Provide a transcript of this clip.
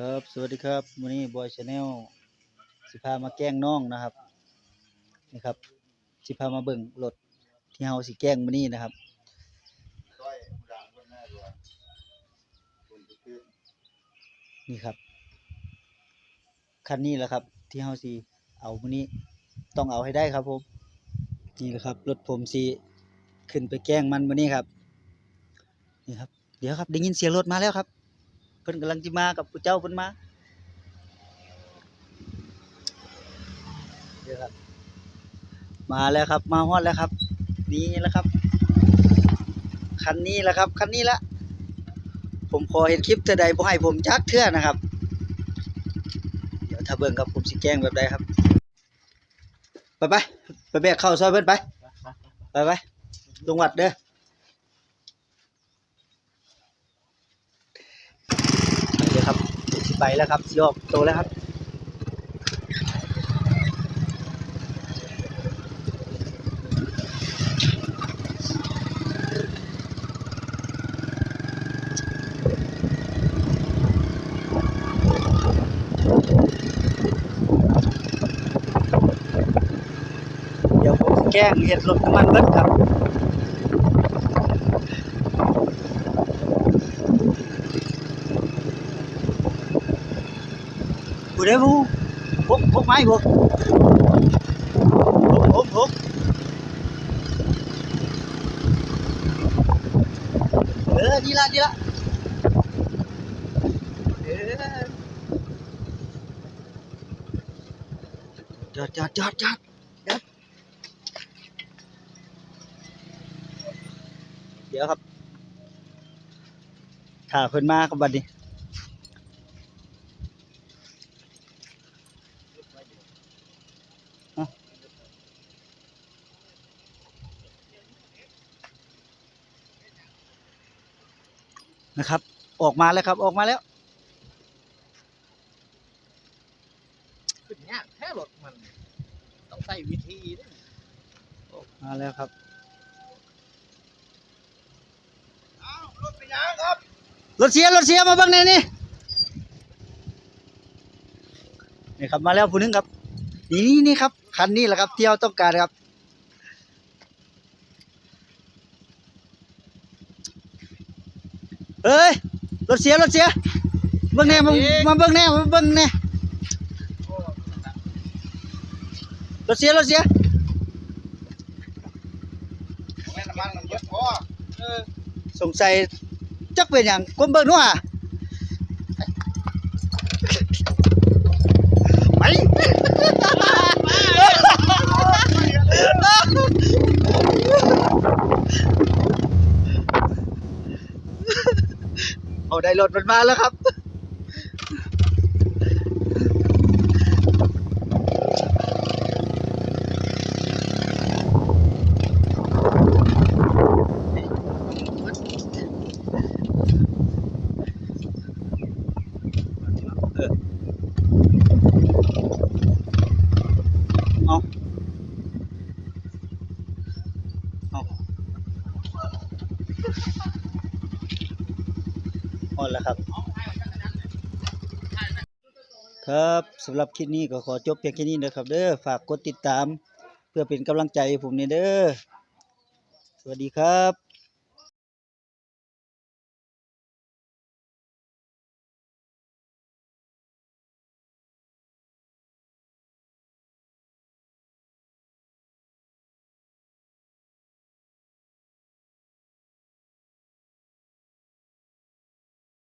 ครับสวัสดีครับวันนี้บอยชาแนลสิพามาแกล้งน้องนะครับนี่ครับสิพามาเบิ่งรถที่เฮาสิแกล้งมื้อนี้นะครับนี่ครับคันนี้แหละครับ ที่เฮาสิเอามื้อนี้ต้องเอาให้ได้ครับผมนี่แหละครับรถผมสิขึ้นไปแกล้งมันมื้อนี้ครับนี่ครับ เดี๋ยวครับได้ยินเสียงรถมาแล้วครับ เพิ่นกำลังสิมากับผู้เจ้าเพิ่นมาเดี๋ยวครับ มาแล้วครับ มาฮอดแล้วครับ นี่แหละครับ คันนี้แหละครับ คันนี้ละผมขอเห็นคลิปเท่าใดบ่ให้ผมจักเทื่อนะครับ เดี๋ยวถ้าเบิ่งครับผมสิแกล้งแบบใดครับ ไปไปไปแบกเข้าซอยเพิ่นไป ไปไปลงวัดเด้อ ไปเลย ครับสิไปแล้วครับสิออกโตแล้วครับเดี๋ยวผมแกล้งเห็ดรถน้ำมันเบิดครับ กูได้บูพกพกไม้พกพกพกพกเออดีละดีละเออจอดจอดจอดจอดเดี๋ยวครับถ้าเพิ่นมาครับบัดนี้ นะครับ ออกมาแล้วครับออกมาแล้วขึ้นยากแค่รถมัน ต้องใช้วิธีเด้อมาแล้วครับอ้าวรถไปยังครับรถเสียรถเสียมาเบ้างนี่นี่นี่ครับมาแล้วผู้หนึงครับนี่นี่นี่ครับคันนี้แหละครับที่เราต้องการครับ เอ้ยรถเสียรถเสียเบิ่งแน่มามาเบิ่งแน่มาเบิ่งแน่รถเสียรถเสียแม่น้ำมันมันเยอะพอเออสงสัยจักเป็นอย่างก้มเบิ่งนู่นอะ ได้รถมันมาแล้วครับ พอแล้วครับ ครับสำหรับคลิปนี้ก็ขอจบเพียงแค่นี้นะครับ เด้อฝากกดติดตาม เพื่อเป็นกำลังใจให้ผมนี่เด้อสวัสดีครับ